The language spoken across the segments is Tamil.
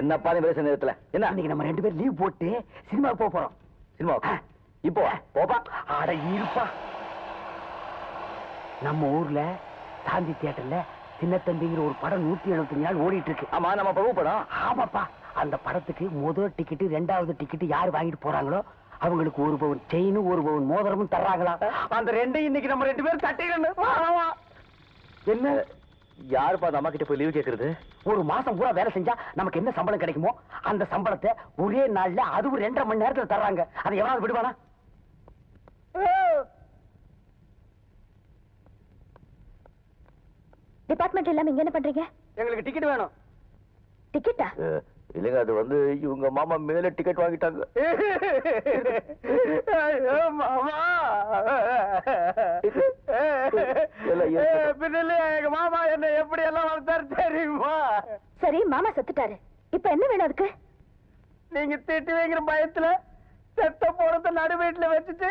என்னப்பா நீ பேச நேரத்துல? என்ன? இன்னைக்கு நம்ம ரெண்டு பேரும் லீவ் போட்டு சினிமாவுக்கு போக போறோம். சினிமா இப்போ போப்பா அட இருப்பா. நம்ம ஊர்ல சாந்தி தியேட்டர்ல சின்னத்தம்பிங்கிற ஒரு படம் நூத்தி எழுபத்தஞ்சு நாள் ஓடிட்டு இருக்கு ஆமா நம்ம பிரபு படம். ஆமாப்பா. அந்த படத்துக்கு முதல் டிக்கெட் ரெண்டாவது டிக்கெட் யார் வாங்கிட்டு போறாங்களோ அவங்களுக்கு ஒரு பவுன் செயினும் ஒரு பவுன் மோதிரமும் தர்றாங்களா? அந்த ரெண்டையும் இன்னைக்கு நம்ம ரெண்டு பேரும் தட்டிடணும். என்ன? யாருப்பா அந்த அம்மா கிட்ட போய் லீவ் கேக்குறது? ஒரு மாசம் பூரா வேலை செஞ்சா நமக்கு என்ன சம்பளம் கிடைக்குமோ அந்த சம்பளத்தை ஒரே நாள்ல அதுவும் ரெண்டரை மணி நேரத்துல தர்றாங்க. அதை எவனாவது விடுவானா? டிபார்ட்மெண்ட் இல்லாம இங்க என்ன பண்றீங்க? எங்களுக்கு டிக்கெட் வேணும். டிக்கெட்டா இல்லைங்க அது வந்து இவங்க மாமா மேல டிக்கெட் வாங்கிட்டாங்க. மாமா. எங்க மாமா என்ன எப்படி எல்லாம் வளர்த்தாரு தெரியுமா? சரி மாமா செத்துட்டாரு. இப்ப என்ன வேணும் அதுக்கு? நீங்க திட்டுவீங்கிற பயத்துல செத்த போறத நடு வீட்டுல வச்சுட்டு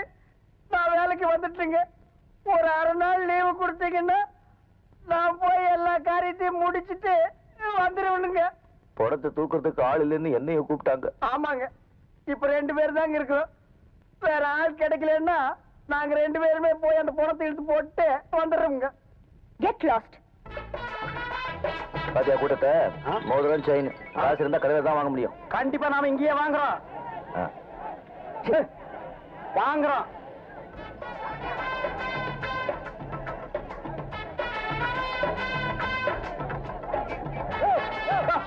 நான் வேலைக்கு வந்துட்டுங்க. ஒரு அரை நாள் லீவு கொடுத்தீங்கன்னா நான் போய் எல்லா காரியத்தையும் முடிச்சிட்டு வந்துருவனுங்க. படத்தை தூக்குறதுக்கு ஆள் இல்லைன்னு என்னையும் கூப்பிட்டாங்க. ஆமாங்க. இப்ப ரெண்டு பேர் தாங்க இருக்கோம் வேற ஆள் கிடைக்கலன்னா நாங்க ரெண்டு பேருமே போய் அந்த பணத்தை இழுத்து போட்டு வந்துடுறோங்க கெட் லாஸ்ட் பாத்தியா கூட்டத்தை? மோதிரம் செயின் காசு இருந்தா கடையில தான் வாங்க முடியும். கண்டிப்பா நாம இங்கேயே வாங்குறோம். வாங்குறோம்.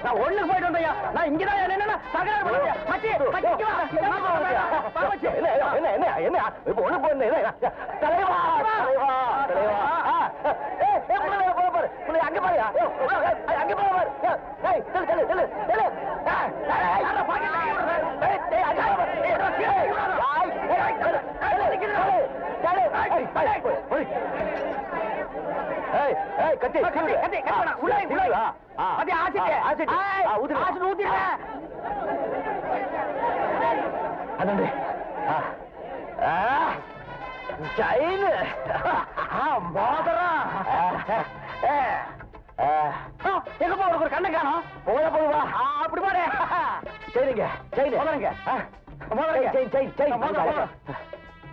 நான் ஒண்ணுக்கு போயிட்டு வந்தையா நான் இங்கதான் என்னன்னா தகராறு. மச்சி, மச்சி, வா. என்ன என்ன? என்ன இப்ப ஒண்ணு என்ன தலைவா தலைவா தலைவா அங்க பாரு, அங்க பாரு. செல்லு, செல்லு, செல்லு, செல்லு. கட்டி, கட்டி. கட்டி. உள்ள உள்ள. அது ஆசிட்டு. ஆசிட்டு. ஊத்துங்க. ஆசிட்டு ஊத்திடுங்க. அதாண்டே. ஆ, மோதிரம். எங்கப்பா உனக்கு ஒரு கண்ணு காணோம் போடா, போடு, வா. ஆ, அப்படி போடு மோதிரம்.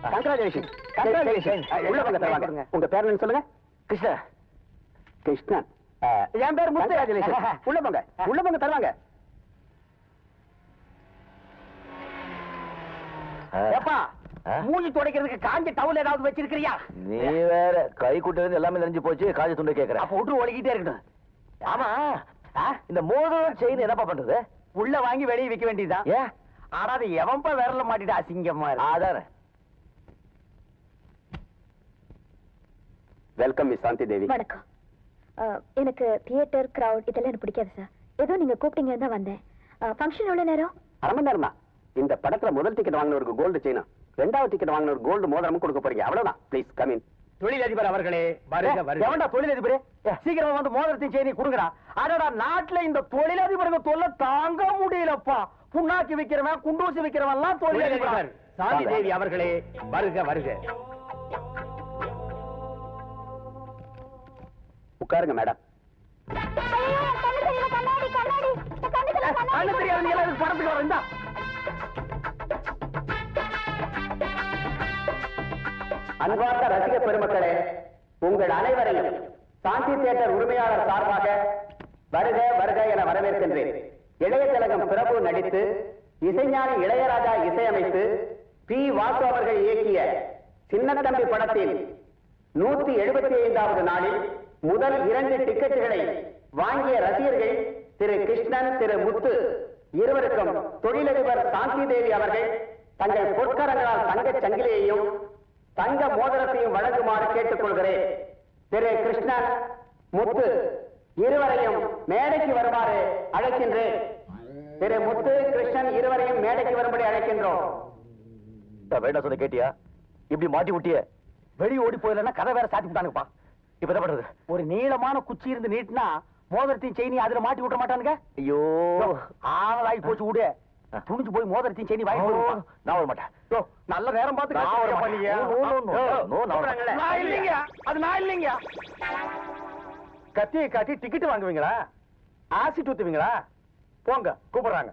Congratulations. Congratulations. Chain, chain. உள்ள தருவாங்க. உங்க பேர் என்ன சொல்லுங்க கிருஷ்ணா. கிருஷ்ணன். என் பேர் முத்து. உள்ள போங்க உள்ள போங்க தருவாங்க. ஏப்பா? மூஞ்சி துடைக்கிறதுக்கு காஞ்ச டவுல் ஏதாவது வச்சிருக்கிறியா? நீ வேற கை குட்டிலிருந்து எல்லாமே நெஞ்சு போச்சு காஜி துண்டு கேக்குற. அப்ப விட்டு ஒழுகிட்டே இருக்கட்டும் ஆமா? இந்த மோதிரம் செயின் என்னப்பா பண்றது? உள்ள வாங்கி வெளியே விக்க வேண்டியதுதான் ஏன் ஆனா அது எவன்பா விரல மாட்டிட்டு அசிங்கமா அதானே. வெல்கம் மிஸ் சாந்தி தேவி வணக்கம். எனக்கு தியேட்டர் கிரவுட் இதெல்லாம் எனக்கு பிடிக்காது சார் ஏதோ நீங்க கூப்பிட்டீங்க தான் வந்தேன். ஃபங்க்ஷன் எவ்வளவு நேரம்? அரை மணி நேரம் தான் இந்த படத்துல முதல் டிக்கெட் வாங்கினவருக்கு கோல்டு செயினும் ரெண்டாவது டிக்கெட் வாங்கினவருக்கு கோல்டு மோதிரமும் கொடுக்க போறீங்க. அவ்வளவுதான். ப்ளீஸ் கமின் தொழிலதிபர் அவர்களே எவன்டா தொழிலதிபரே? சீக்கிரம் வந்து மோதிரத்தையும் செய்தி கொடுங்கடா. அடடா நாட்டுல இந்த தொழிலதிபருங்க தொல்லை தாங்க முடியலப்பா. புண்ணாக்கி விக்கிறவன் குண்டூசி விக்கிறவன் எல்லாம் தொழிலதிபர் சாந்தி தேவி அவர்களே வருக வருக. உட்காருங்க மேடம் கண்ணு தெரியாது நீ எல்லாம் இதுக்கு படத்துக்கு வர அன்பார்ந்த ரசிக பெருமக்களே உங்கள் அனைவரையும் சாந்தி தியேட்டர் உரிமையாளர் சார்பாக வருக வருக என வரவேற்கின்றேன். இளைய திலகம் பிரபு நடித்து இசைஞானி இளையராஜா இசையமைத்து பி வாசு அவர்கள் இயக்கிய சின்னத்தம்பி படத்தில் நூத்தி எழுபத்தி ஐந்தாவது நாளில் முதல் இரண்டு டிக்கெட்டுகளை வாங்கிய ரசிகர்கள் திரு கிருஷ்ணன் திரு முத்து இருவருக்கும் தொழிலதிபர் சாந்தி தேவி அவர்கள் தங்கள் பொற்கரங்களால் தங்கச் சங்கிலியையும் தங்க மோதிரத்தையும் வழங்குமாறு கேட்டுக்கொள்கிறேன். திரு. கிருஷ்ணன் முத்து இருவரையும் மேடைக்கு வருமாறு அழைக்கின்றேன். திரு. முத்து கிருஷ்ணன் இருவரையும் மேடைக்கு வரும்படி அழைக்கின்றோம். வேண்டாம் சொன்ன கேட்டியா? இப்படி மாட்டி விட்டிய வெளிய ஓடி போயிடலன்னா கதை வேற சாத்தி விட்டானுங்கப்பா. இப்ப என்ன பண்றது? ஒரு நீளமான குச்சி இருந்து நீட்டினா மோதிரத்தையும் செயினி அதுல மாட்டி விட்ட மாட்டானுங்க? ஐயோ. ஆளாகி போச்சு விடு துணிஞ்சு போய் மோதிரத்தையும் வாங்கி போடுவான் நான் வர மாட்டேன். நல்ல நேரம் பார்த்து நான் வர மாட்டேன். அது நான் இல்லைங்க. கத்தியை காட்டி டிக்கெட் வாங்குவீங்களா? ஆசிட் ஊத்துவீங்களா? போங்க கூப்பிடுறாங்க.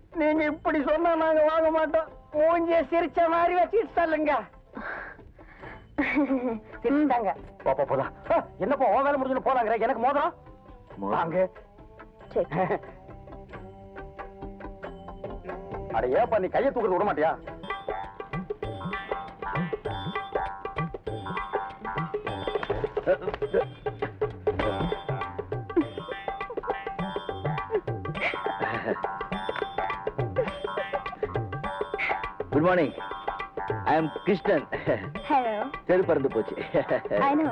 நீங்க இப்படி சொன்னா நாங்க வாங்க மாட்டோம். மூஞ்சிய சிரிச்ச மாதிரி வச்சுட்டு சொல்லுங்க சிரிச்சாங்க பாப்பா போலாம். என்னப்பா உன் வேலை முடிஞ்சு போலாங்கிற? எனக்கு மோதிரம்? வாங்க. சரி. அட ஏப்பா நீ கையை தூக்குறது விட மாட்டியா? Good morning I am Krishnan hello செரு பறந்து போச்சு. I know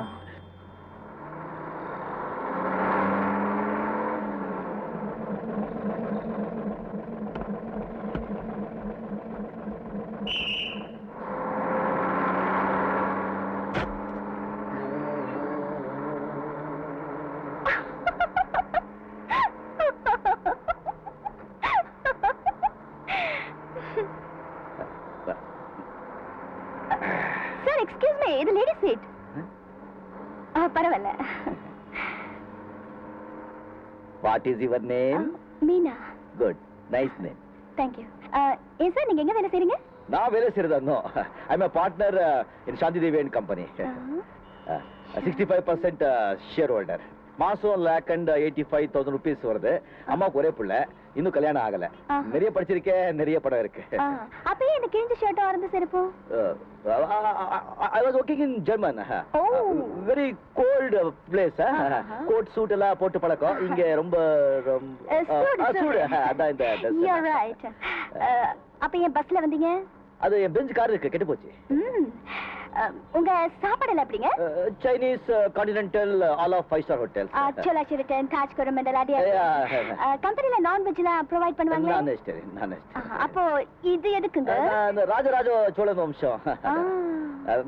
sir excuse me இது லேடி சீட் பரவாயில்ல what is your name Meena good nice name thank you ஏன் சார் நீங்க எங்க வேலை செய்றீங்க? நான் வேலை செய்யறதா I am partner in Shanthi Devi and company sixty five percent shareholder மாசம் lakh and eighty five thousand rupees வருது. அம்மாவுக்கு ஒரே பிள்ளை. இன்னும் கல்யாணம் ஆகல. நிறைய படிச்சிருக்கேன் நிறைய படம் இருக்கு. அப்பயே இந்த கிழிஞ்ச ஷர்ட்டும் அறந்து செருப்பும் I was working in German. Very cold place. Coat suit எல்லாம் போட்டு பழக்கம். இங்க ரொம்ப சூடு. அதான் இந்த dress. You're right. அப்ப ஏன் பஸ்ல வந்தீங்க? அது என் பெஞ்ச் கார் இருக்கு. கெட்டு போச்சு. உங்க சாப்பாடு எப்படிங்க? Chinese continental all of five star hotel Chola Sheraton Taj Coromandel Yeah. கம்பெனில நான்வெஜ்லாம் ப்ரொவைட் பண்ணுவாங்களா? நான் வெஜிடேரியன் நான் அப்போ இது எதுக்குங்க? ராஜராஜ சோழன் வம்சம்.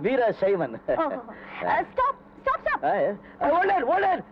வீர சைவன். Stop stop stop older older